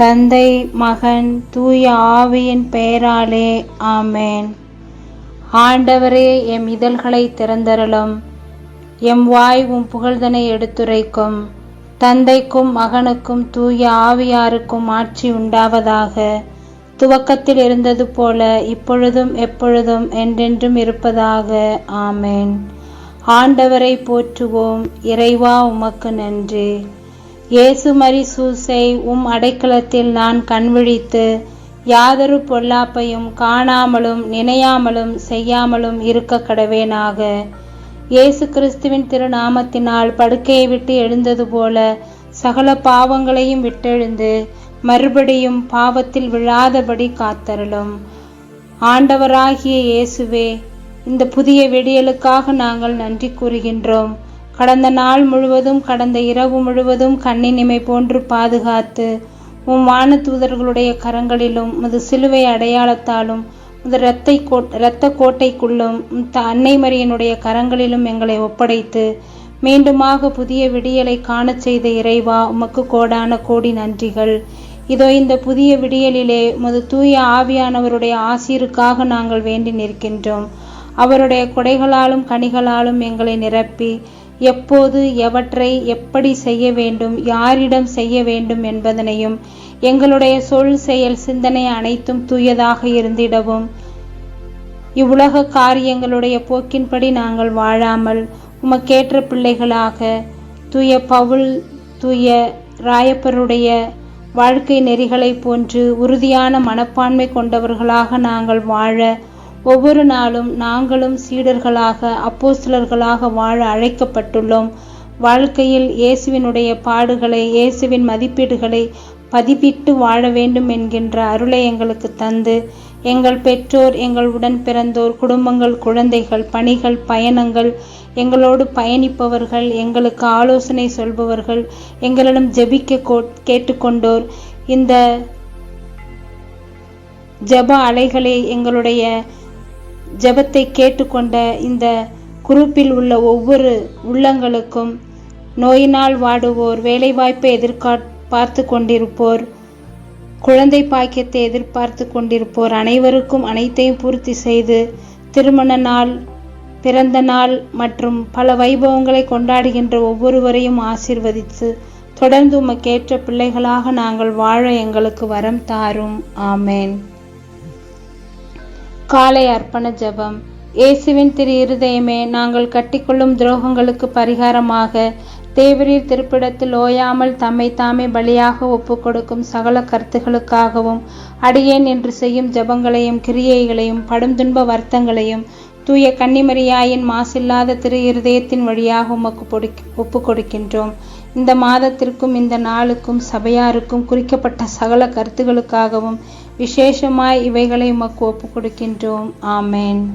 தந்தை மகன் தூய ஆவியின் பெயராலே ஆமேன். ஆண்டவரே எம் இதழ்களை திறந்தருளும். எம் வாய் உம் புகழ்தனை எடுத்துரைக்கும். தந்தைக்கும் மகனுக்கும் தூய ஆவியாருக்கும் ஆட்சி உண்டாவதாக. துவக்கத்தில் இருந்தது போல இப்பொழுதும் எப்பொழுதும் என்றென்றும் இருப்பதாக ஆமேன். ஆண்டவரை போற்றுவோம். இறைவா உமக்கு நன்றி. இயேசுமரி சூசை உம் அடைக்கலத்தில் நான் கண்விழித்து யாதொரு பொல்லாப்பையும் காணாமலும் நினையாமலும் செய்யாமலும் இருக்க கடவேனாக. இயேசு கிறிஸ்துவின் திருநாமத்தினால் படுக்கையை விட்டு எழுந்தது போல சகல பாவங்களையும் விட்டெழுந்து மறுபடியும் பாவத்தில் விழாதபடி காத்தருளும். ஆண்டவராகிய இயேசுவே இந்த புதிய விடியலுக்காக நாங்கள் நன்றி கூறுகின்றோம். கடந்த நாள் முழுவதும் கடந்த இரவு முழுவதும் கண்ணினிமை போன்று பாதுகாத்து உம் வான தூதர்களுடைய கரங்களிலும் முது சிலுவை அடையாளத்தாலும் முது இரத்தை கோட் இரத்த கோட்டைக்குள்ளும் அன்னை மரியனுடைய கரங்களிலும் எங்களை ஒப்படைத்து மீண்டுமாக புதிய விடியலை காணச் செய்த இறைவா உமக்கு கோடான கோடி நன்றிகள். இதோ இந்த புதிய விடியலிலே முது தூய ஆவியானவருடைய ஆசீருக்காக நாங்கள் வேண்டி நிற்கின்றோம். அவருடைய கொடைகளாலும் கனிகளாலும் எங்களை நிரப்பி எப்போது எவற்றை எப்படி செய்ய வேண்டும் யாரிடம் செய்ய வேண்டும் என்பதனையும் எங்களுடைய சொல் செயல் சிந்தனை அனைத்தும் தூயதாக இருந்திடவும். இவ்வுலக காரியங்களுடைய போக்கின்படி நாங்கள் வாழாமல் உமக்கேற்ற பிள்ளைகளாக தூய பவுல் தூய ராயப்பருடைய வாழ்க்கை நெறிகளைப் போன்று உறுதியான மனப்பான்மை கொண்டவர்களாக நாங்கள் வாழ ஒவ்வொரு நாளும் நாங்களும் சீடர்களாக அப்போஸ்தலர்களாக வாழ அழைக்கப்பட்டுள்ளோம். வாழ்க்கையில் இயேசுவினுடைய பாடுகளை இயேசுவின் மதிப்பீடுகளை பதிப்பிட்டு வாழ வேண்டும் என்கின்ற அருளை எங்களுக்கு தந்து எங்கள் பெற்றோர் எங்கள் உடன் பிறந்தோர் குடும்பங்கள் குழந்தைகள் பணிகள் பயணங்கள் எங்களோடு பயணிப்பவர்கள் எங்களுக்கு ஆலோசனை சொல்பவர்கள் எங்களிடம் ஜெபிக்க கேட்டுக்கொண்டோர். இந்த ஜப அலைகளை எங்களுடைய ஜபத்தை கேட்டுக்கொண்ட இந்த குரூப்பில் உள்ள ஒவ்வொரு உள்ளங்களுக்கும் நோயினால் வாடுவோர் வேலைவாய்ப்பை எதிர்கா பார்த்து கொண்டிருப்போர் குழந்தை பாக்கியத்தை எதிர்பார்த்து கொண்டிருப்போர் அனைவருக்கும் அனைத்தையும் பூர்த்தி செய்து திருமண நாள் பிறந்த நாள் மற்றும் பல வைபவங்களை கொண்டாடுகின்ற ஒவ்வொருவரையும் ஆசிர்வதித்து தொடர்ந்து உமக்கேற்ற பிள்ளைகளாக நாங்கள் வாழ எங்களுக்கு வரம் தாரும். ஆமேன். காலை அர்ப்பண ஜபம். இயேசுவின் திரு இருதயமே நாங்கள் கட்டிக்கொள்ளும் துரோகங்களுக்கு பரிகாரமாக தேவரீர் திருப்பிடத்தில் ஓயாமல் தம்மை தாமே பலியாக ஒப்பு கொடுக்கும் சகல கருத்துகளுக்காகவும் அடியேன் என்று செய்யும் ஜபங்களையும் கிரியைகளையும் படும் துன்ப வருத்தங்களையும் தூய கன்னிமரியாயின் மாசில்லாத திரு இருதயத்தின் வழியாக உமக்கு ஒப்பு கொடுக்கின்றோம் இந்த மாதத்திற்கும் இந்த நாளுக்கும் சபையாருக்கும் குறிக்கப்பட்ட சகல கருத்துகளுக்காகவும் விசேஷமாய் இவைகளை உமக்கு ஒப்பு கொடுக்கின்றோம் ஆமேன்.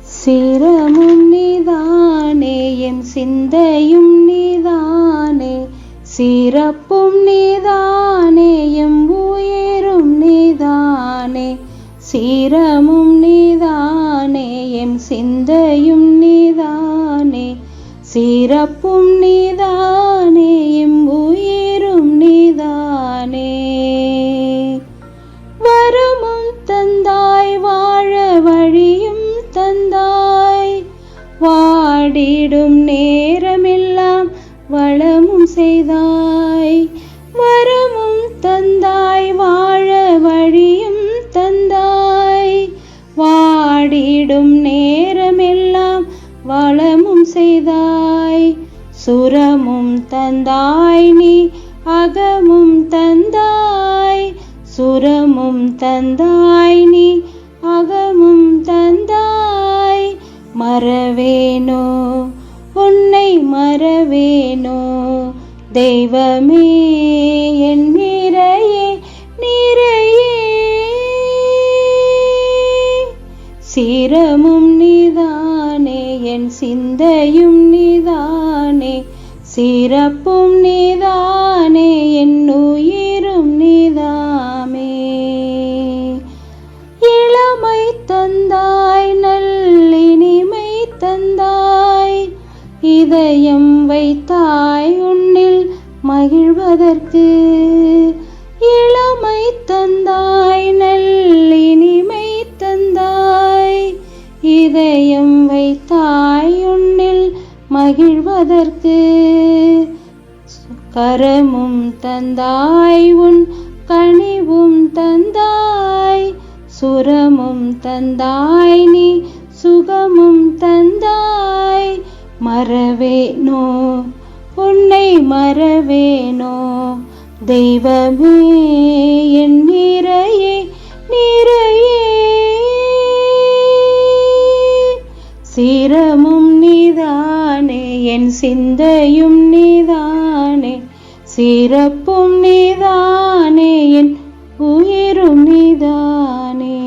சிரமும் நீதானே என் சிந்தையும் நீதானே சிறப்பும் நீதானே எம் உயரும் நீதானே சீரமும் நீதானே எம் சிந்தையும் நீதானே சிறப்பும் நீதானே எம் உயிரும் நீதானே. வரமும் தந்தாய் வாழ வழியும் தந்தாய். வாடிடும் நேரமெல்லாம் வளமும் செய்தாய். சுரமும் தந்தாய் நீ அகமும் தந்தாய். சுரமும் தந்தாய் நீ அகமும் தந்தாய். மறவேனோ? உன்னை மறவேனோ? தெய்வமே என் நிறையே நிறையே. சீரமும் நீதானே என் சிந்தையும் நீதானே சிறப்பும் நீதானே என் உயிரும் நீதாமே. இளமை தந்தாய் நல்லினிமை தந்தாய் இதயம் வைத்தாய் உன்னில் மகிழ்வதற்கு. இளமை தந்தாய் நல்லினிமை தந்தாய் இதயம் வைத்தாய் உன்னில் மகிழ்வதற்கு. கரமும் தந்தாய் உன் கனிவும் தந்தாய். சுரமும் தந்தாய் நீ சுகமும் தந்தாய். மறவேனோ? உன்னை மறவேனோ? தெய்வமே என் நிறையே நிறையே. சிரமும் நீதானே என் சிந்தையும் நீதான். சிறப்பும் நீதானே என் உயிரும் நீதானே.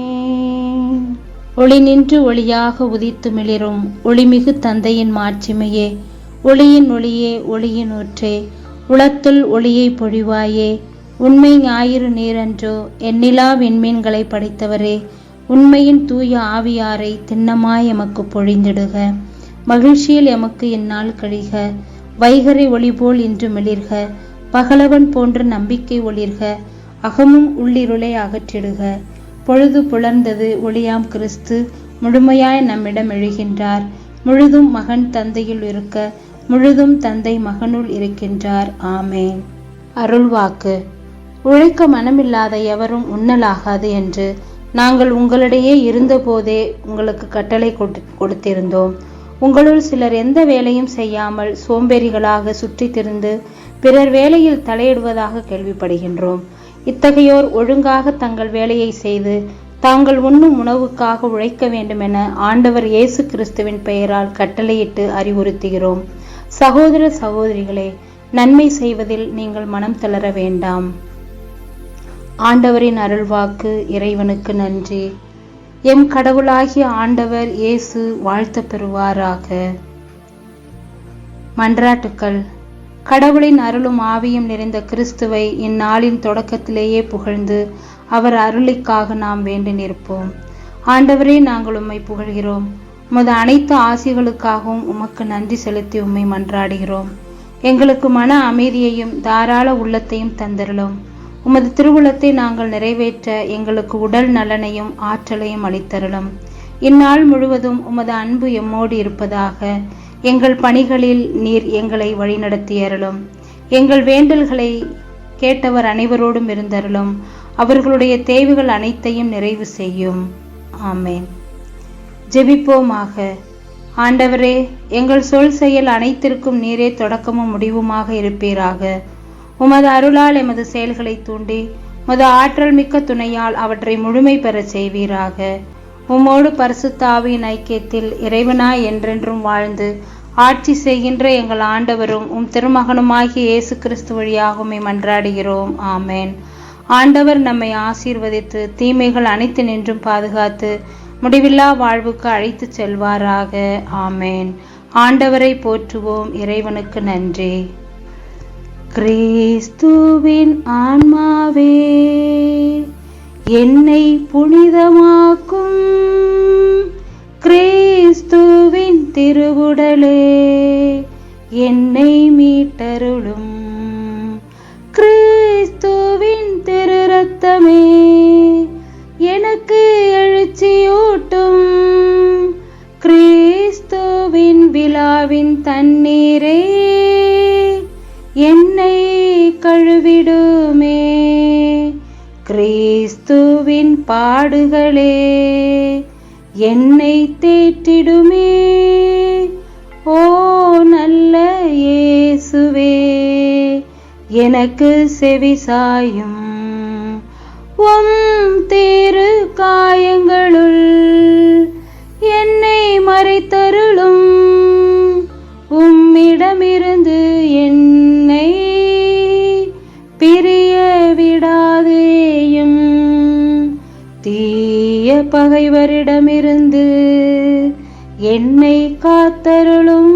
ஒளி நின்று ஒளியாக உதித்து மிளிரும் ஒளிமிகு தந்தையின் மாட்சிமையே. ஒளியின் ஒளியே ஒளியின் ஊற்றே உளத்துள் ஒளியை பொழிவாயே. உண்மை ஞாயிறு நீரன்றோ எண்ணிலா விண்மீன்களை படைத்தவரே. உண்மையின் தூய ஆவியாரை திண்ணமாய் எமக்கு பொழிந்திடுக. மகிழ்ச்சியில் எமக்கு இந்நாள் கழிக. வைகரை ஒளி போல் இன்று மிளிர்க. பகலவன் போன்ற நம்பிக்கை ஒளிர்க அகமும் உள்ளிருளை அகற்றிடுக. பொழுது புலர்ந்தது ஒளியாம் கிறிஸ்து முழுமையாய் நம்மிடம் எழுகின்றார். முழுதும் மகன் தந்தையில் இருக்க முழுதும் தந்தை மகனுள் இருக்கின்றார். ஆமேன். அருள்வாக்கு. உழைக்க மனமில்லாத எவரும் உண்ணலாகாது என்று நாங்கள் உங்களிடையே இருந்தபோதே உங்களுக்கு கட்டளை கொடுத்திருந்தோம். உங்களுள் சிலர் எந்த வேலையும் செய்யாமல் சோம்பேறிகளாக சுற்றித் திரிந்து பிறர் வேலையில் தலையிடுவதாக கேள்விப்படுகின்றோம். இத்தகையோர் ஒழுங்காக தங்கள் வேலையை செய்து தாங்கள் உண்ணும் உணவுக்காக உழைக்க வேண்டுமென ஆண்டவர் இயேசு கிறிஸ்துவின் பெயரால் கட்டளையிட்டு அறிவுறுத்துகிறோம். சகோதர சகோதரிகளே நன்மை செய்வதில் நீங்கள் மனம் தளர வேண்டாம். ஆண்டவரின் அருள்வாக்கு இறைவனுக்கு நன்றி. எம் கடவுளாகிய ஆண்டவர் இயேசு வாழ்த்த பெறுவாராக. மன்றாட்டுக்கள். கடவுளின் அருளும் ஆவியும் நிறைந்த கிறிஸ்துவை இந்நாளின் தொடக்கத்திலேயே புகழ்ந்து அவர் அருளிக்காக நாம் வேண்டி நிற்போம் ஆண்டவரே நாங்கள் உம்மை புகழ்கிறோம். உமது அனைத்து ஆசைகளுக்காகவும் உமக்கு நன்றி செலுத்தி உம்மை மன்றாடுகிறோம். எங்களுக்கு மன அமைதியையும் தாராள உள்ளத்தையும் தந்தருளும். உமது திருவுளத்தை நாங்கள் நிறைவேற்ற எங்களுக்கு உடல் நலனையும் ஆற்றலையும் அளித்தருளும். இந்நாள் முழுவதும் உமது அன்பு எம்மோடு இருப்பதாக எங்கள் பணிகளில் நீர் எங்களை வழிநடத்தியருளும். எங்கள் வேண்டல்களை கேட்டவர் அனைவரோடும் இருந்தருளும். அவர்களுடைய தேவைகள் அனைத்தையும் நிறைவு செய்யும். ஆமேன். ஜெபிப்போமாக. ஆண்டவரே எங்கள் சொல் செயல் அனைத்திற்கும் நீரே தொடக்கமும் முடிவுமாக இருப்பீராக. உமது அருளால் எமது செயல்களை தூண்டி உமது ஆற்றல் மிக்க துணையால் அவற்றை முழுமை பெறச் செய்வீராக. உம்மோடு பரிசுத்தாவியின் ஐக்கியத்தில் இறைவனாய் என்றென்றும் வாழ்ந்து ஆட்சி செய்கின்ற எங்கள் ஆண்டவரும் உம் திருமகனுமாகிய இயேசு கிறிஸ்து வழியாகுமே மன்றாடுகிறோம் ஆமேன். ஆண்டவர் நம்மை ஆசீர்வதித்து தீமைகள் அனைத்து நின்றும் பாதுகாத்து முடிவில்லா வாழ்வுக்கு அழைத்துச் செல்வாராக. ஆமேன். ஆண்டவரை போற்றுவோம். இறைவனுக்கு நன்றி. கிறிஸ்துவின் ஆன்மாவே என்னை புனிதமாக்கும் கிறிஸ்துவின் திருவுடலே. என்னை மீட்டருளும் கிறிஸ்துவின் திரு ரத்தமே எனக்கு எழுச்சியூட்டும் கிறிஸ்துவின் விழாவின் தண்ணீரே. என்னை கழுவிடுமே. கிறிஸ்து இயேசுவின் பாடுகளே என்னை தேற்றிடுமே ஓ நல்ல இயேசுவே எனக்கு செவிசாயும் உம் தேரு காயங்களுள் என்னை பகைவரிடமிருந்து என்னை காத்தருளும்.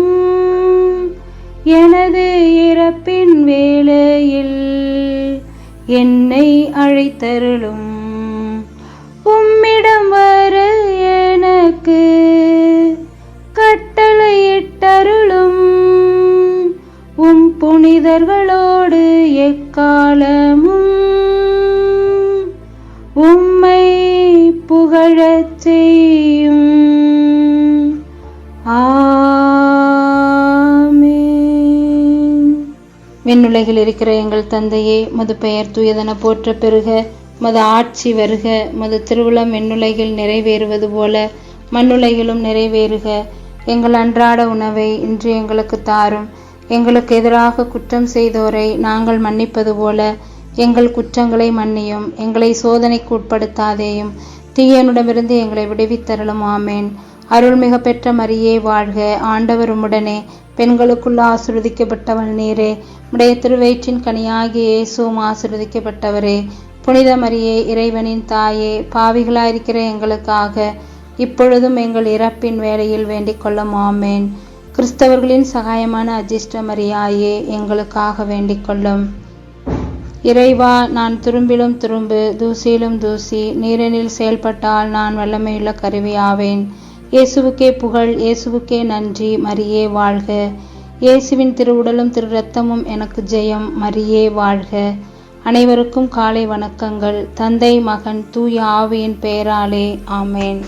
எனது இறப்பின் வேளையில் என்னை அழைத்தருளும். உம்மிடம் வர எனக்கு கட்டளையிட்டருளும். உம் புனிதர்களோடு எக்காலமும் உம் புகழச் செய்யும் விண்ணுலகில் இருக்கிற எங்கள் தந்தையே மது பெயர் தூயதென போற்ற பெருக மது ஆட்சி வருக மது திருவிழம் விண்ணுலகில் நிறைவேறுவது போல மண்ணுலகிலும் நிறைவேறுக. எங்கள் அன்றாட உணவை இன்று எங்களுக்கு தாரும். எங்களுக்கு எதிராக குற்றம் செய்தோரை நாங்கள் மன்னிப்பது போல எங்கள் குற்றங்களை மன்னியும் எங்களை சோதனைக்கு உட்படுத்தாதேயும் தீயனிடமிருந்து எங்களை விடுவித்தரலும் ஆமேன். அருள்மிக பெற்ற மரியே வாழ்க. ஆண்டவர் உடனே பெண்களுக்குள்ள ஆசிர்வதிக்கப்பட்டவள் நீரே. உடைய திருவயிற்றின் கனியாகிய இயேசுவும் ஆசிர்வதிக்கப்பட்டவரே. புனித மரியே இறைவனின் தாயே பாவிகளாயிருக்கிற எங்களுக்காக இப்பொழுதும் எங்கள் இறப்பின் வேலையில் வேண்டிக் கொள்ளும் ஆமேன். கிறிஸ்தவர்களின் சகாயமான அஜிஷ்ட மரியாயே எங்களுக்காக வேண்டிக் கொள்ளும் இறைவா நான் துரும்பிலும் துரும்பு தூசியிலும் தூசி நீரனில் செயல்பட்டால் நான் வல்லமையுள்ள கருவி ஆவேன். இயேசுவுக்கே புகழ் இயேசுவுக்கே நன்றி மரியே வாழ்க. இயேசுவின் திருவுடலும் திரு ரத்தமும் எனக்கு ஜெயம் மரியே வாழ்க. அனைவருக்கும் காலை வணக்கங்கள். தந்தை மகன் தூய ஆவியின் பெயராலே ஆமேன்.